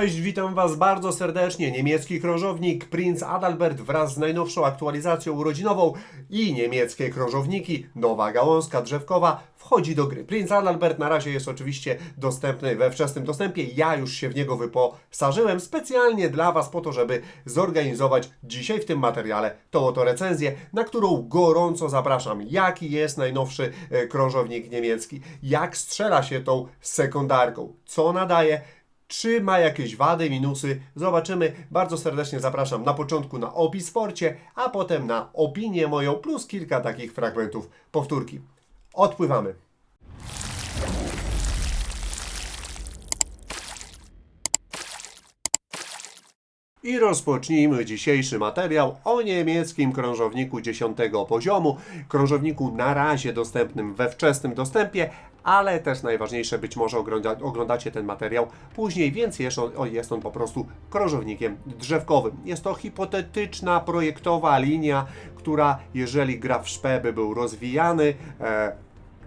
Cześć, witam Was bardzo serdecznie. Niemiecki krążownik Prinz Adalbert wraz z najnowszą aktualizacją urodzinową i niemieckie krążowniki, nowa gałązka drzewkowa wchodzi do gry. Prinz Adalbert na razie jest oczywiście dostępny we wczesnym dostępie. Ja już się w niego wyposażyłem specjalnie dla Was po to, żeby zorganizować dzisiaj w tym materiale tą oto recenzję, na którą gorąco zapraszam. Jaki jest najnowszy e, krążownik niemiecki? Jak strzela się tą sekundarką? Co nadaje? Czy ma jakieś wady, minusy? Zobaczymy. Bardzo serdecznie zapraszam na początku na opis sporcie, a potem na opinię moją plus kilka takich fragmentów powtórki. Odpływamy. I rozpocznijmy dzisiejszy materiał o niemieckim krążowniku 10 poziomu. Krążowniku na razie dostępnym we wczesnym dostępie, ale też najważniejsze, być może ogląda, oglądacie ten materiał później, więc jest on, jest on po prostu krążownikiem drzewkowym. Jest to hipotetyczna, projektowa linia, która jeżeli gra w szpę by był rozwijany, e,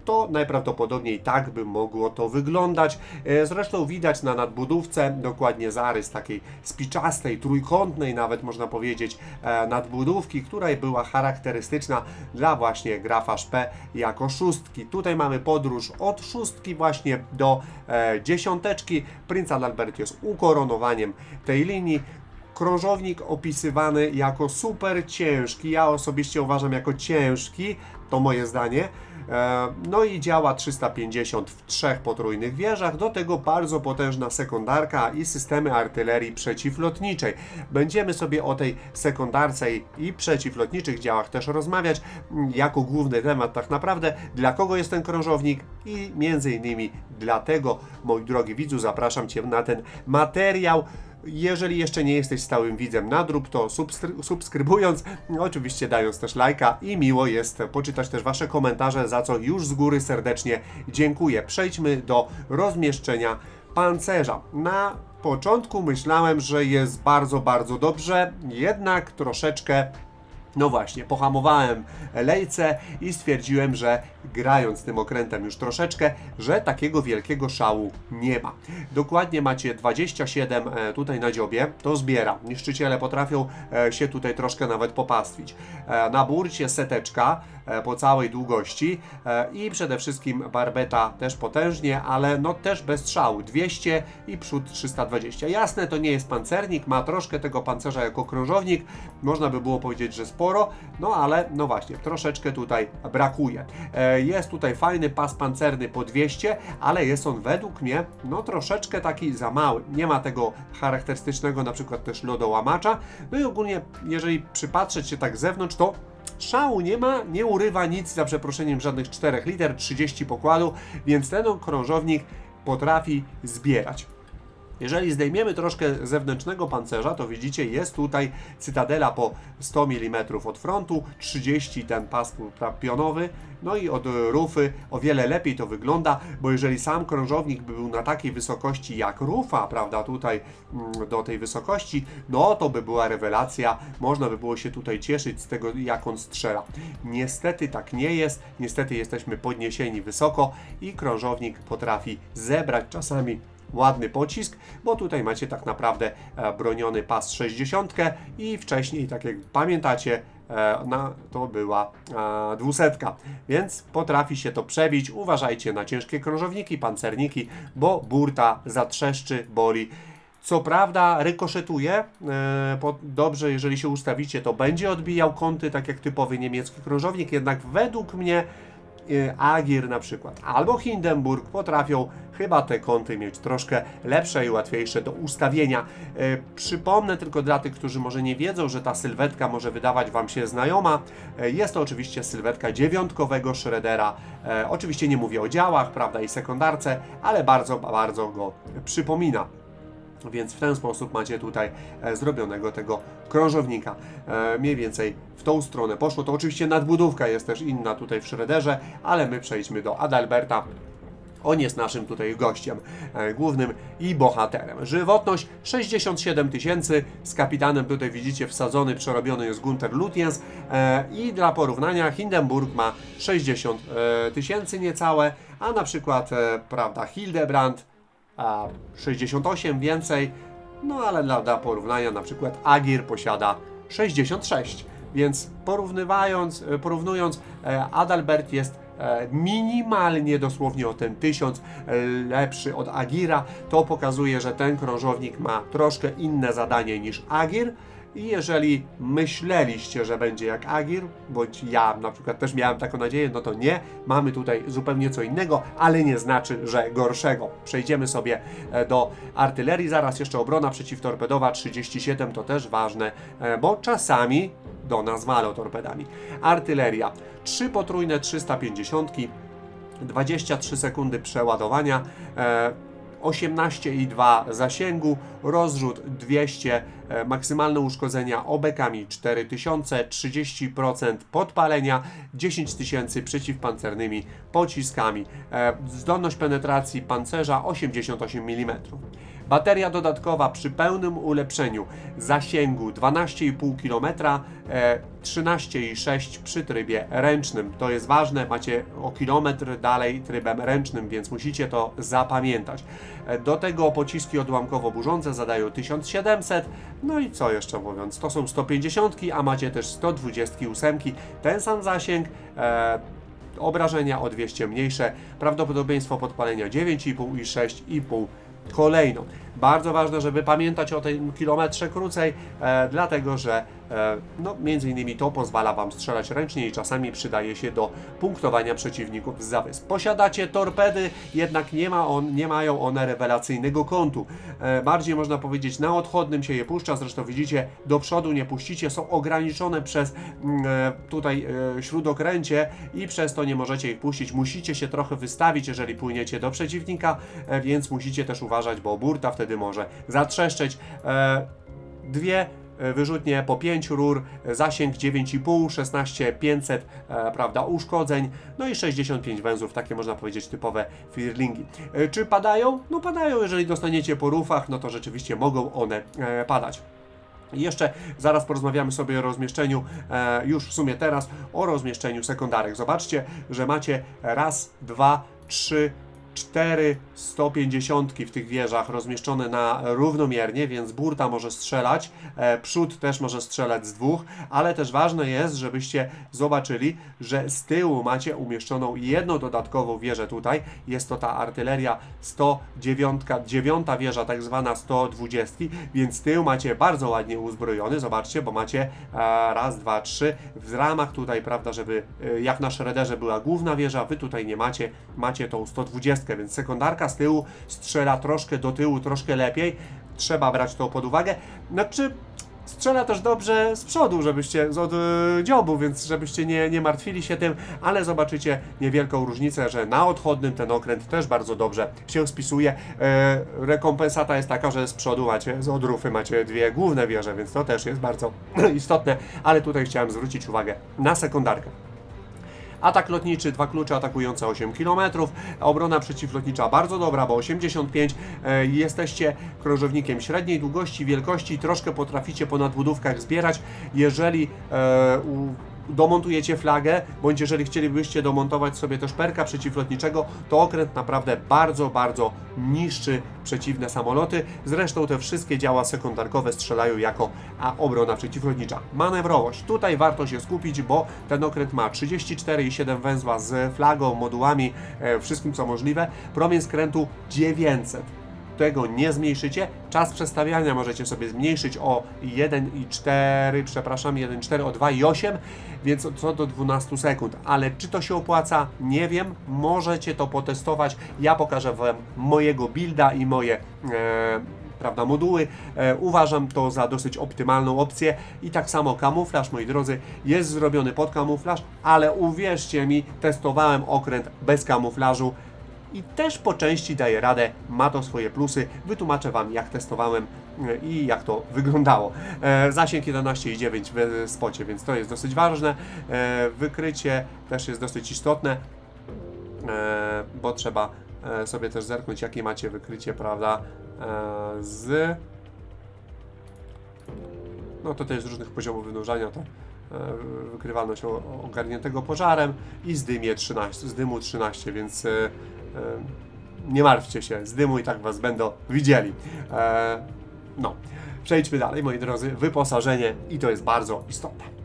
to najprawdopodobniej tak by mogło to wyglądać. E, Zresztą widać na nadbudówce dokładnie zarys takiej spiczastej, trójkątnej nawet można powiedzieć e, nadbudówki, która była charakterystyczna dla właśnie grafa szpe jako szóstki. Tutaj mamy podróż od szóstki właśnie do e, dziesiąteczki. Prince Adalbert jest ukoronowaniem tej linii krążownik opisywany jako super ciężki. Ja osobiście uważam jako ciężki, to moje zdanie. E, No i działa 350 w trzech potrójnych wieżach, do tego bardzo potężna sekundarka i systemy artylerii przeciwlotniczej. Będziemy sobie o tej sekundarce i- przeciwlotniczych działach też rozmawiać, jako główny temat tak naprawdę, dla kogo jest ten krążownik i między innymi dlatego, moi drogi widzu, zapraszam Cię na ten materiał. Jeżeli jeszcze nie jesteś stałym widzem nadrób, to subskry- subskrybując, oczywiście dając też lajka i miło jest poczytać też Wasze komentarze, za co już z góry serdecznie dziękuję. Przejdźmy do rozmieszczenia pancerza. Na początku myślałem, że jest bardzo, bardzo dobrze, jednak troszeczkę no właśnie, pohamowałem lejce i stwierdziłem, że grając tym okrętem już troszeczkę, że takiego wielkiego szału nie ma. Dokładnie macie 27 e, tutaj na dziobie, to zbiera. Niszczyciele potrafią e, się tutaj troszkę nawet popastwić. E, Na burcie seteczka po całej długości e, i przede wszystkim barbeta też potężnie, ale no też bez strzału. 200 i przód 320. Jasne, to nie jest pancernik, ma troszkę tego pancerza jako krążownik, można by było powiedzieć, że sporo, no ale no właśnie, troszeczkę tutaj brakuje. E, Jest tutaj fajny pas pancerny po 200, ale jest on według mnie no troszeczkę taki za mały. Nie ma tego charakterystycznego na przykład też lodołamacza. No i ogólnie, jeżeli przypatrzeć się tak z zewnątrz, to Szału nie ma, nie urywa nic za przeproszeniem żadnych 4 liter, 30 pokładu, więc ten krążownik potrafi zbierać. Jeżeli zdejmiemy troszkę zewnętrznego pancerza, to widzicie, jest tutaj cytadela po 100 mm od frontu, 30 ten pas pionowy, no i od rufy o wiele lepiej to wygląda, bo jeżeli sam krążownik by był na takiej wysokości jak rufa, prawda, tutaj mm, do tej wysokości, no to by była rewelacja, można by było się tutaj cieszyć z tego, jak on strzela. Niestety tak nie jest, niestety jesteśmy podniesieni wysoko i krążownik potrafi zebrać czasami ładny pocisk, bo tutaj macie tak naprawdę e, broniony pas 60 i wcześniej, tak jak pamiętacie, e, na, to była e, dwusetka, więc potrafi się to przebić. Uważajcie na ciężkie krążowniki, pancerniki, bo burta zatrzeszczy, boli. Co prawda rykoszetuje, e, po, dobrze jeżeli się ustawicie, to będzie odbijał kąty, tak jak typowy niemiecki krążownik, jednak według mnie e, Agir na przykład albo Hindenburg potrafią chyba te kąty mieć troszkę lepsze i łatwiejsze do ustawienia. E, Przypomnę tylko dla tych, którzy może nie wiedzą, że ta sylwetka może wydawać Wam się znajoma. e, Jest to oczywiście sylwetka dziewiątkowego Shreddera. E, Oczywiście nie mówię o działach, prawda, i sekundarce, ale bardzo, bardzo go przypomina. Więc w ten sposób macie tutaj e, zrobionego tego krążownika. E, mniej więcej w tą stronę poszło. To oczywiście nadbudówka jest też inna tutaj w Shredderze, ale my przejdźmy do Adalberta. On jest naszym tutaj gościem e, głównym i bohaterem. Żywotność 67 tysięcy, z kapitanem tutaj widzicie wsadzony, przerobiony jest Gunter Lutyens i dla porównania Hindenburg ma 60 e, tysięcy niecałe, a na przykład, prawda, Hildebrand a 68 więcej, No ale dla, dla porównania na przykład Agir posiada 66. Więc porównywając, e, porównując, e, Adalbert jest e, minimalnie dosłownie o ten tysiąc e, lepszy od Agira. To pokazuje, że ten krążownik ma troszkę inne zadanie niż Agir. I jeżeli myśleliście, że będzie jak Agir, bądź ja na przykład też miałem taką nadzieję, no to nie. Mamy tutaj zupełnie co innego, ale nie znaczy, że gorszego. Przejdziemy sobie e, do artylerii. Zaraz jeszcze obrona przeciwtorpedowa 37 to też ważne, e, bo czasami do nas walą torpedami. Artyleria 3 potrójne 350, 23 sekundy przeładowania. E, 18,2 zasięgu, rozrzut 200, e, maksymalne uszkodzenia obekami 4000, 30% podpalenia, 10 tysięcy przeciwpancernymi pociskami, e, zdolność penetracji pancerza 88 mm. Bateria dodatkowa przy pełnym ulepszeniu. Zasięgu 12,5 km, e, 13,6 przy trybie ręcznym. To jest ważne, macie o kilometr dalej trybem ręcznym, więc musicie to zapamiętać. E, Do tego pociski odłamkowo-burzące zadają 1700, no i co jeszcze mówiąc, to są 150, a macie też 128, ten sam zasięg, e, obrażenia o 200 mniejsze, prawdopodobieństwo podpalenia 9,5 i 6,5 kolejną. Bardzo ważne, żeby pamiętać o tym kilometrze krócej, e, dlatego że e, no, między innymi to pozwala Wam strzelać ręcznie i czasami przydaje się do punktowania przeciwników z zawysp. Posiadacie torpedy, jednak nie, ma on, nie mają one rewelacyjnego kątu. E, bardziej można powiedzieć na odchodnym się je puszcza, zresztą widzicie do przodu nie puścicie, są ograniczone przez mm, e, tutaj e, śródokręcie i przez to nie możecie ich puścić. Musicie się trochę wystawić, jeżeli płyniecie do przeciwnika, e, więc musicie też uważać, bo burta wtedy może zatrzeszczeć. E, dwie e, wyrzutnie po 5 rur, zasięg 9,5, 16 500, e, prawda, uszkodzeń, no i 65 węzłów, takie można powiedzieć typowe firlingi. E, czy padają? No padają, jeżeli dostaniecie po rufach, no to rzeczywiście mogą one e, padać. Jeszcze zaraz porozmawiamy sobie o rozmieszczeniu, e, już w sumie teraz, o rozmieszczeniu sekundarek. Zobaczcie, że macie raz, dwa, trzy, cztery 150 w tych wieżach rozmieszczone na równomiernie, więc burta może strzelać, e, przód też może strzelać z dwóch, ale też ważne jest, żebyście zobaczyli, że z tyłu macie umieszczoną jedną dodatkową wieżę tutaj. Jest to ta artyleria 109, dziewiąta wieża, tak zwana 120, więc tył macie bardzo ładnie uzbrojony. Zobaczcie, bo macie e, raz, dwa, trzy w ramach tutaj, prawda, żeby e, jak na Shredderze była główna wieża, wy tutaj nie macie, macie tą 120, więc sekundarka z tyłu strzela troszkę do tyłu, troszkę lepiej. Trzeba brać to pod uwagę. Znaczy, strzela też dobrze z przodu, żebyście z od y, dziobu, więc żebyście nie, nie martwili się tym, ale zobaczycie niewielką różnicę, że na odchodnym ten okręt też bardzo dobrze się spisuje. E, rekompensata jest taka, że z przodu macie, z odrufy macie dwie główne wieże, więc to też jest bardzo istotne, ale tutaj chciałem zwrócić uwagę na sekundarkę. Atak lotniczy, dwa klucze atakujące 8 km. Obrona przeciwlotnicza bardzo dobra, bo 85. E, jesteście krążownikiem średniej długości, wielkości, troszkę potraficie po nadbudówkach zbierać. Jeżeli e, u, domontujecie flagę, bądź jeżeli chcielibyście domontować sobie też perka przeciwlotniczego, to okręt naprawdę bardzo, bardzo niszczy przeciwne samoloty. Zresztą te wszystkie działa sekundarkowe strzelają jako a obrona przeciwlotnicza. Manewrowość. Tutaj warto się skupić, bo ten okręt ma 34,7 węzła z flagą, modułami, e, wszystkim co możliwe. Promień skrętu 900 tego nie zmniejszycie. Czas przestawiania możecie sobie zmniejszyć o 1,4, przepraszam, 1,4 o 2,8, więc co do 12 sekund. Ale czy to się opłaca? Nie wiem. Możecie to potestować. Ja pokażę Wam mojego builda i moje. E, prawda, moduły. E, uważam to za dosyć optymalną opcję i tak samo kamuflaż, moi drodzy, jest zrobiony pod kamuflaż, ale uwierzcie mi, testowałem okręt bez kamuflażu i też po części daje radę, ma to swoje plusy. Wytłumaczę Wam, jak testowałem e, i jak to wyglądało. E, zasięg 11,9 w spocie, więc to jest dosyć ważne. E, wykrycie też jest dosyć istotne, bo trzeba sobie też zerknąć, jakie macie wykrycie, prawda, z... No to jest z różnych poziomów wynurzania, to wykrywalność ogarniętego pożarem i z dymie 13, z dymu 13, więc nie martwcie się, z dymu i tak was będą widzieli. E, No, przejdźmy dalej, moi drodzy. Wyposażenie i to jest bardzo istotne.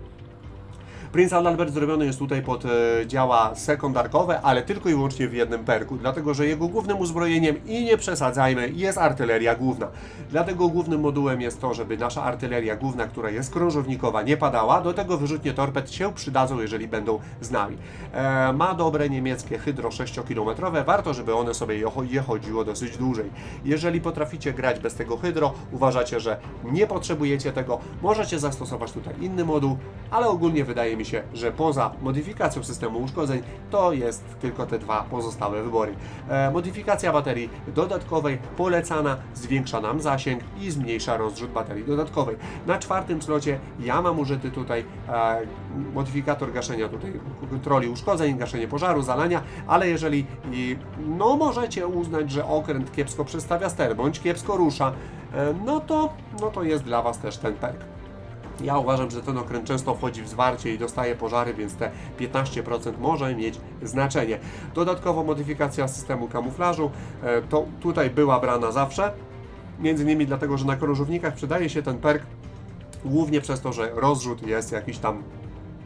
Prince Adalbert zrobiony jest tutaj pod e, działa sekundarkowe, ale tylko i wyłącznie w jednym perku, dlatego że jego głównym uzbrojeniem, i nie przesadzajmy, jest artyleria główna. Dlatego głównym modułem jest to, żeby nasza artyleria główna, która jest krążownikowa, nie padała. Do tego wyrzutnie torped się przydadzą, jeżeli będą z nami. E, ma dobre niemieckie hydro 6-kilometrowe, warto, żeby one sobie je chodziło dosyć dłużej. Jeżeli potraficie grać bez tego hydro, uważacie, że nie potrzebujecie tego, możecie zastosować tutaj inny moduł, ale ogólnie wydaje mi się, że poza modyfikacją systemu uszkodzeń, to jest tylko te dwa pozostałe wybory. E, modyfikacja baterii dodatkowej polecana, zwiększa nam zasięg i zmniejsza rozrzut baterii dodatkowej. Na czwartym slocie ja mam użyty tutaj e, modyfikator gaszenia tutaj kontroli uszkodzeń, gaszenie pożaru, zalania, ale jeżeli i, no możecie uznać, że okręt kiepsko przestawia ster, bądź kiepsko rusza, e, no to, no to jest dla Was też ten perk. Ja uważam, że ten okręt często wchodzi w zwarcie i dostaje pożary, więc te 15% może mieć znaczenie. Dodatkowo modyfikacja systemu kamuflażu, e, to tutaj była brana zawsze, między innymi dlatego, że na krążownikach przydaje się ten perk głównie przez to, że rozrzut jest jakiś tam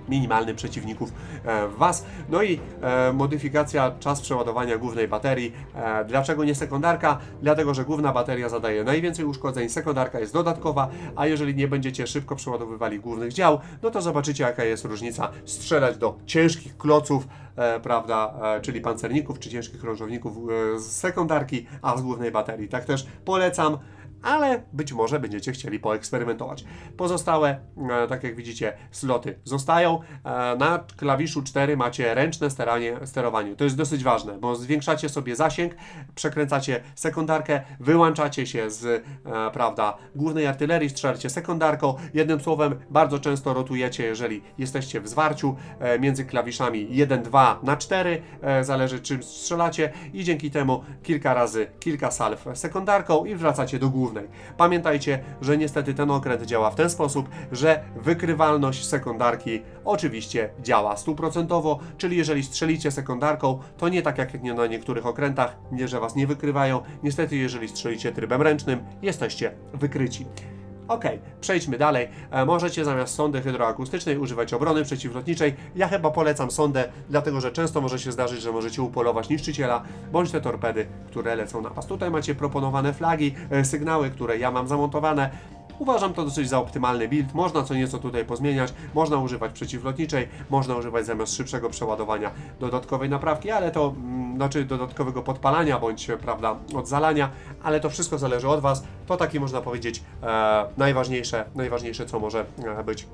minimalny przeciwników e, w Was. No i e, modyfikacja czas przeładowania głównej baterii. E, dlaczego nie sekundarka? Dlatego, że główna bateria zadaje najwięcej uszkodzeń, sekundarka jest dodatkowa, a jeżeli nie będziecie szybko przeładowywali głównych dział, no to zobaczycie jaka jest różnica strzelać do ciężkich kloców, e, prawda, e, czyli pancerników czy ciężkich krążowników e, z sekundarki, a z głównej baterii. Tak też polecam ale być może będziecie chcieli poeksperymentować. Pozostałe, e, tak jak widzicie, sloty zostają. E, na klawiszu 4 macie ręczne steranie, sterowanie. To jest dosyć ważne, bo zwiększacie sobie zasięg, przekręcacie sekundarkę, wyłączacie się z e, prawda, głównej artylerii, strzelacie sekundarką. Jednym słowem, bardzo często rotujecie, jeżeli jesteście w zwarciu między klawiszami 1, 2 na 4, e, zależy czym strzelacie i dzięki temu kilka razy, kilka salw sekundarką i wracacie do głównej. Pamiętajcie, że niestety ten okręt działa w ten sposób, że wykrywalność sekundarki oczywiście działa stuprocentowo, czyli jeżeli strzelicie sekundarką, to nie tak jak na niektórych okrętach, nie, że was nie wykrywają. Niestety, jeżeli strzelicie trybem ręcznym, jesteście wykryci. Ok, przejdźmy dalej. E, możecie zamiast sondy hydroakustycznej używać obrony przeciwlotniczej. Ja chyba polecam sondę, dlatego że często może się zdarzyć, że możecie upolować niszczyciela, bądź te torpedy, które lecą na Was. Tutaj macie proponowane flagi, e, sygnały, które ja mam zamontowane. Uważam to dosyć za optymalny build. Można co nieco tutaj pozmieniać. Można używać przeciwlotniczej, można używać zamiast szybszego przeładowania dodatkowej naprawki, ale to mm, znaczy dodatkowego podpalania bądź prawda odzalania, ale to wszystko zależy od Was. To takie można powiedzieć e, najważniejsze, najważniejsze co może e, być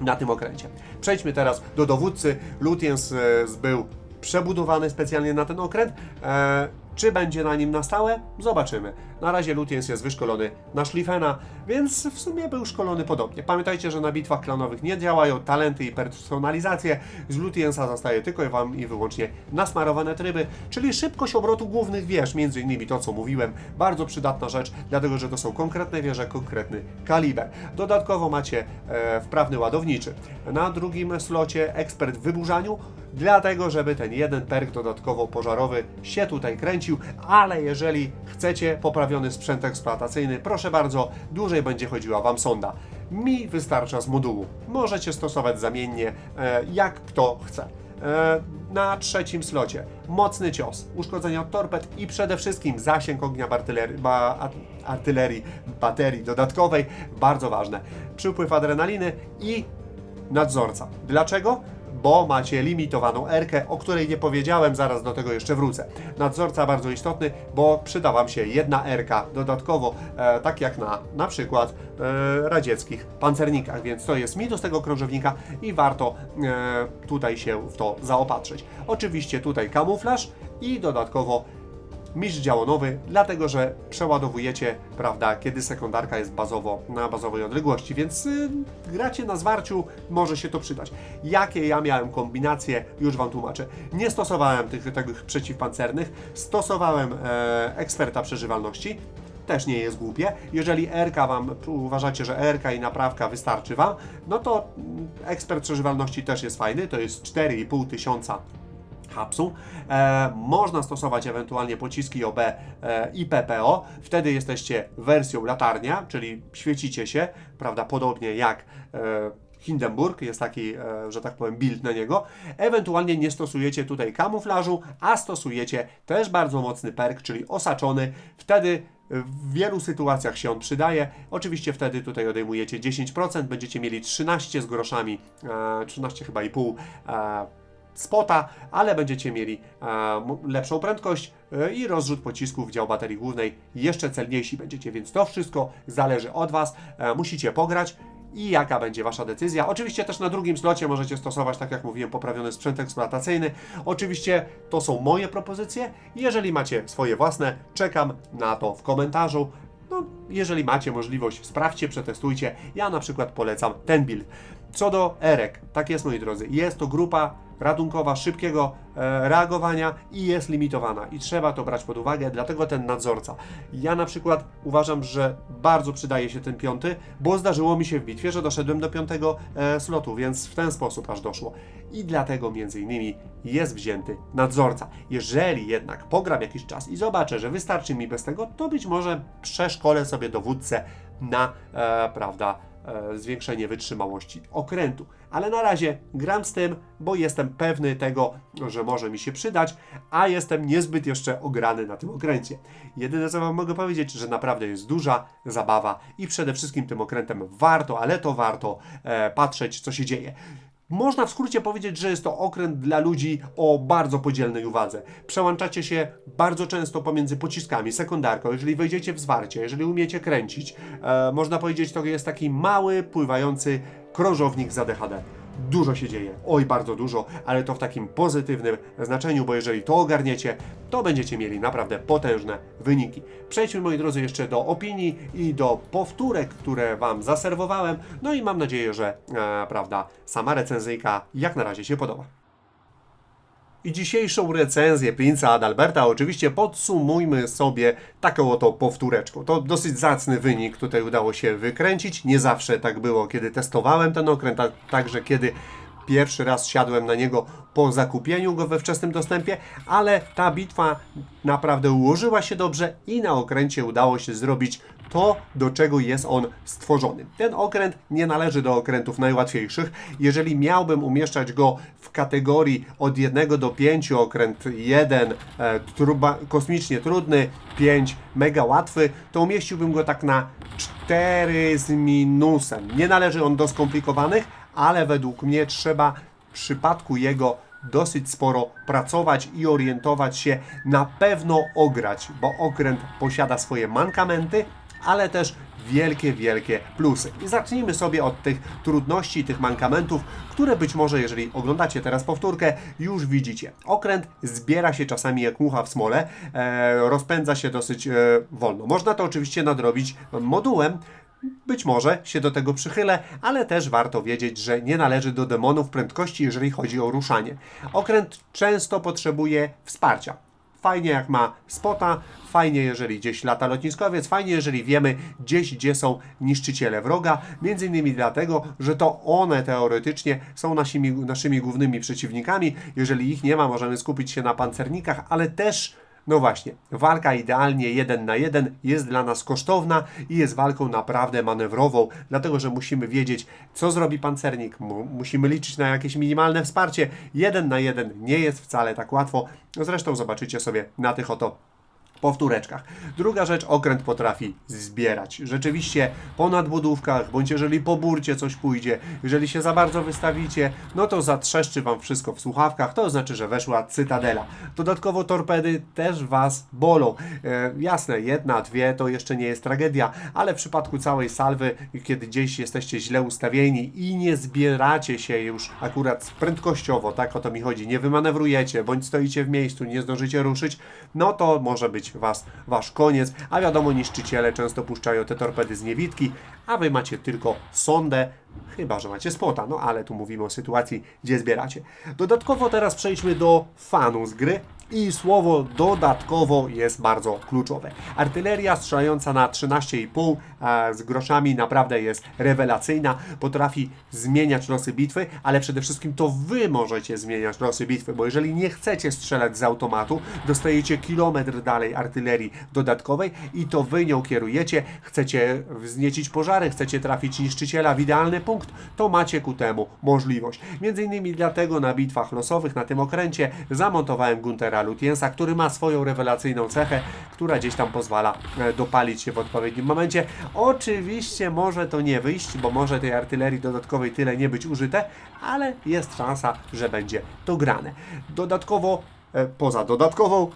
na tym okręcie. Przejdźmy teraz do dowódcy. Lutyens e, był przebudowany specjalnie na ten okręt. E, czy będzie na nim na stałe? Zobaczymy. Na razie Lutyens jest wyszkolony na Schlieffena, więc w sumie był szkolony podobnie. Pamiętajcie, że na bitwach klanowych nie działają talenty i personalizacje. Z Lutyensa zostaje tylko i wam i wyłącznie nasmarowane tryby, czyli szybkość obrotu głównych wież, między innymi to, co mówiłem. Bardzo przydatna rzecz, dlatego że to są konkretne wieże, konkretny kaliber. Dodatkowo macie e, wprawny ładowniczy. Na drugim slocie ekspert w wyburzaniu, dlatego żeby ten jeden perk dodatkowo pożarowy się tutaj kręcił, ale jeżeli chcecie poprawiony sprzęt eksploatacyjny, proszę bardzo, dłużej będzie chodziła Wam sonda. Mi wystarcza z modułu. Możecie stosować zamiennie, e, jak kto chce. E, na trzecim slocie mocny cios, uszkodzenia od torped i przede wszystkim zasięg ognia artylerii, ba, artylerii baterii dodatkowej, bardzo ważne. Przypływ adrenaliny i nadzorca. Dlaczego? Bo macie limitowaną erkę, o której nie powiedziałem, zaraz do tego jeszcze wrócę. Nadzorca bardzo istotny, bo przyda Wam się jedna erka dodatkowo, e, tak jak na na przykład e, radzieckich pancernikach, więc to jest minus tego krążownika i warto e, tutaj się w to zaopatrzyć. Oczywiście tutaj kamuflaż i dodatkowo mistrz działonowy, dlatego że przeładowujecie, prawda, kiedy sekundarka jest bazowo na bazowej odległości, więc y, gracie na zwarciu, może się to przydać. Jakie ja miałem kombinacje, już Wam tłumaczę. Nie stosowałem tych, tych przeciwpancernych, stosowałem e, eksperta przeżywalności, też nie jest głupie. Jeżeli RK Wam uważacie, że RK i naprawka wystarczy Wam, no to mm, ekspert przeżywalności też jest fajny, to jest 4,5 tysiąca hapsu. E, można stosować ewentualnie pociski OB e, i PPO. Wtedy jesteście wersją latarnia, czyli świecicie się, prawdopodobnie jak e, Hindenburg, jest taki, e, że tak powiem, build na niego. Ewentualnie nie stosujecie tutaj kamuflażu, a stosujecie też bardzo mocny perk, czyli osaczony. Wtedy w wielu sytuacjach się on przydaje. Oczywiście wtedy tutaj odejmujecie 10%, będziecie mieli 13 z groszami, e, 13 chyba i pół e, spota, ale będziecie mieli e, lepszą prędkość e, i rozrzut pocisków w dział baterii głównej jeszcze celniejsi będziecie, więc to wszystko zależy od Was. E, musicie pograć i jaka będzie Wasza decyzja. Oczywiście też na drugim slocie możecie stosować, tak jak mówiłem, poprawiony sprzęt eksploatacyjny. Oczywiście to są moje propozycje. Jeżeli macie swoje własne, czekam na to w komentarzu. No, jeżeli macie możliwość, sprawdźcie, przetestujcie. Ja na przykład polecam ten build. Co do Erek, tak jest moi drodzy, jest to grupa ratunkowa szybkiego e, reagowania i jest limitowana i trzeba to brać pod uwagę, dlatego ten nadzorca. Ja na przykład uważam, że bardzo przydaje się ten piąty, bo zdarzyło mi się w bitwie, że doszedłem do piątego e, slotu, więc w ten sposób aż doszło. I dlatego między innymi jest wzięty nadzorca. Jeżeli jednak pogram jakiś czas i zobaczę, że wystarczy mi bez tego, to być może przeszkolę sobie dowódcę na, e, prawda, zwiększenie wytrzymałości okrętu. Ale na razie gram z tym, bo jestem pewny tego, że może mi się przydać, a jestem niezbyt jeszcze ograny na tym okręcie. Jedyne co Wam mogę powiedzieć, że naprawdę jest duża zabawa i przede wszystkim tym okrętem warto, ale to warto e, patrzeć, co się dzieje. Można w skrócie powiedzieć, że jest to okręt dla ludzi o bardzo podzielnej uwadze. Przełączacie się bardzo często pomiędzy pociskami, sekundarką, jeżeli wejdziecie w zwarcie, jeżeli umiecie kręcić. E, można powiedzieć, to jest taki mały, pływający krążownik za DHD. Dużo się dzieje, oj bardzo dużo, ale to w takim pozytywnym znaczeniu, bo jeżeli to ogarniecie, to będziecie mieli naprawdę potężne wyniki. Przejdźmy moi drodzy jeszcze do opinii i do powtórek, które Wam zaserwowałem, no i mam nadzieję, że e, prawda, sama recenzyjka jak na razie się podoba. I dzisiejszą recenzję Prince'a Adalberta oczywiście podsumujmy sobie taką oto powtóreczką. To dosyć zacny wynik tutaj udało się wykręcić. Nie zawsze tak było, kiedy testowałem ten okręt, a także kiedy pierwszy raz siadłem na niego po zakupieniu go we wczesnym dostępie, ale ta bitwa naprawdę ułożyła się dobrze i na okręcie udało się zrobić to, do czego jest on stworzony. Ten okręt nie należy do okrętów najłatwiejszych. Jeżeli miałbym umieszczać go w kategorii od 1 do 5, okręt 1 e, truba, kosmicznie trudny, 5 mega łatwy, to umieściłbym go tak na 4 z minusem. Nie należy on do skomplikowanych, ale według mnie trzeba w przypadku jego dosyć sporo pracować i orientować się, na pewno ograć, bo okręt posiada swoje mankamenty, ale też wielkie, wielkie plusy. I zacznijmy sobie od tych trudności, tych mankamentów, które być może, jeżeli oglądacie teraz powtórkę, już widzicie. Okręt zbiera się czasami jak mucha w smole, e, rozpędza się dosyć e, wolno. Można to oczywiście nadrobić modułem, być może się do tego przychylę, ale też warto wiedzieć, że nie należy do demonów prędkości, jeżeli chodzi o ruszanie. Okręt często potrzebuje wsparcia. Fajnie jak ma spota, fajnie jeżeli gdzieś lata lotniskowiec, fajnie jeżeli wiemy gdzieś, gdzie są niszczyciele wroga, między innymi dlatego, że to one teoretycznie są naszymi, naszymi głównymi przeciwnikami. Jeżeli ich nie ma, możemy skupić się na pancernikach, ale też no właśnie, walka idealnie jeden na jeden jest dla nas kosztowna i jest walką naprawdę manewrową, dlatego że musimy wiedzieć, co zrobi pancernik, mu, musimy liczyć na jakieś minimalne wsparcie. Jeden na jeden nie jest wcale tak łatwo. Zresztą zobaczycie sobie na tych oto powtóreczkach. Druga rzecz, okręt potrafi zbierać. Rzeczywiście po nadbudówkach, bądź jeżeli po burcie coś pójdzie, jeżeli się za bardzo wystawicie, no to zatrzeszczy Wam wszystko w słuchawkach, to znaczy, że weszła cytadela. Dodatkowo torpedy też Was bolą. E, jasne, jedna, dwie to jeszcze nie jest tragedia, ale w przypadku całej salwy, kiedy gdzieś jesteście źle ustawieni i nie zbieracie się już akurat prędkościowo, tak o to mi chodzi, nie wymanewrujecie, bądź stoicie w miejscu, nie zdążycie ruszyć, no to może być was, wasz koniec, a wiadomo, niszczyciele często puszczają te torpedy z niewidki, a wy macie tylko sondę, chyba, że macie spota, no ale tu mówimy o sytuacji, gdzie zbieracie. Dodatkowo teraz przejdźmy do fanu z gry I słowo dodatkowo jest bardzo kluczowe. Artyleria strzelająca na 13,5 e, z groszami naprawdę jest rewelacyjna. Potrafi zmieniać losy bitwy, ale przede wszystkim to wy możecie zmieniać losy bitwy, bo jeżeli nie chcecie strzelać z automatu, dostajecie kilometr dalej artylerii dodatkowej i to wy nią kierujecie. Chcecie wzniecić pożary, chcecie trafić niszczyciela w idealny punkt, to macie ku temu możliwość. Między innymi dlatego na bitwach losowych na tym okręcie zamontowałem Guntera Lutiensa, który ma swoją rewelacyjną cechę, która gdzieś tam pozwala e, dopalić się w odpowiednim momencie. Oczywiście może to nie wyjść, bo może tej artylerii dodatkowej tyle nie być użyte, ale jest szansa, że będzie to grane. Dodatkowo, e, poza dodatkową,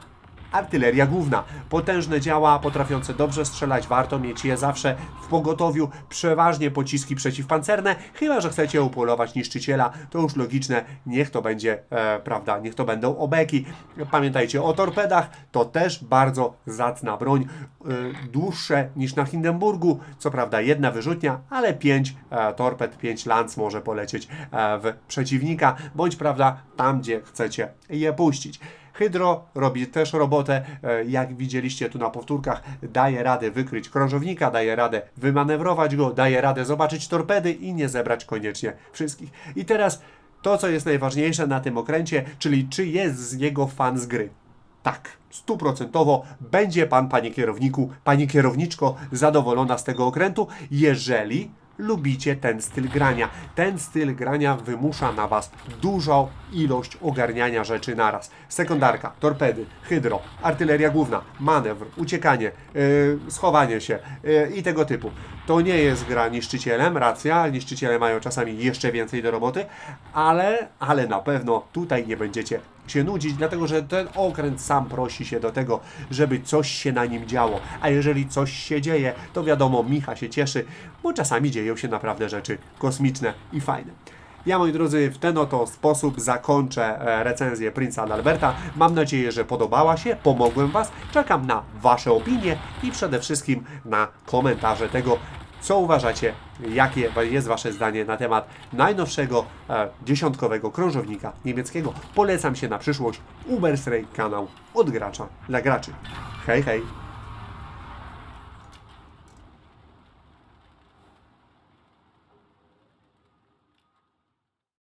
Artyleria główna. Potężne działa, potrafiące dobrze strzelać, warto mieć je zawsze w pogotowiu. Przeważnie pociski przeciwpancerne, chyba że chcecie upolować niszczyciela, to już logiczne, niech to będzie, e, prawda, niech to będą obeki. Pamiętajcie o torpedach, to też bardzo zacna broń, e, dłuższe niż na Hindenburgu, co prawda jedna wyrzutnia, ale 5 e, torped, 5 lance może polecieć e, w przeciwnika, bądź prawda, tam gdzie chcecie je puścić. Hydro robi też robotę, e, jak widzieliście tu na powtórkach, daje radę wykryć krążownika, daje radę wymanewrować go, daje radę zobaczyć torpedy i nie zebrać koniecznie wszystkich. I teraz to, co jest najważniejsze na tym okręcie, czyli czy jest z niego fan z gry. Tak, stuprocentowo będzie pan, panie kierowniku, pani kierowniczko zadowolona z tego okrętu, jeżeli lubicie ten styl grania. Ten styl grania wymusza na Was dużą ilość ogarniania rzeczy naraz. Sekundarka, torpedy, hydro, artyleria główna, manewr, uciekanie, yy, schowanie się yy, i tego typu. To nie jest gra niszczycielem, racja, niszczyciele mają czasami jeszcze więcej do roboty, ale, ale na pewno tutaj nie będziecie się nudzić, dlatego że ten okręt sam prosi się do tego, żeby coś się na nim działo. A jeżeli coś się dzieje, to wiadomo, Micha się cieszy, bo czasami dzieją się naprawdę rzeczy kosmiczne i fajne. Ja, moi drodzy, w ten oto sposób zakończę e, recenzję Prince'a Adalberta. Mam nadzieję, że podobała się, pomogłem Was. Czekam na Wasze opinie i przede wszystkim na komentarze tego, co uważacie, jakie jest Wasze zdanie na temat najnowszego e, dziesiątkowego krążownika niemieckiego. Polecam się na przyszłość Ubersray, kanał od gracza dla graczy. Hej, hej!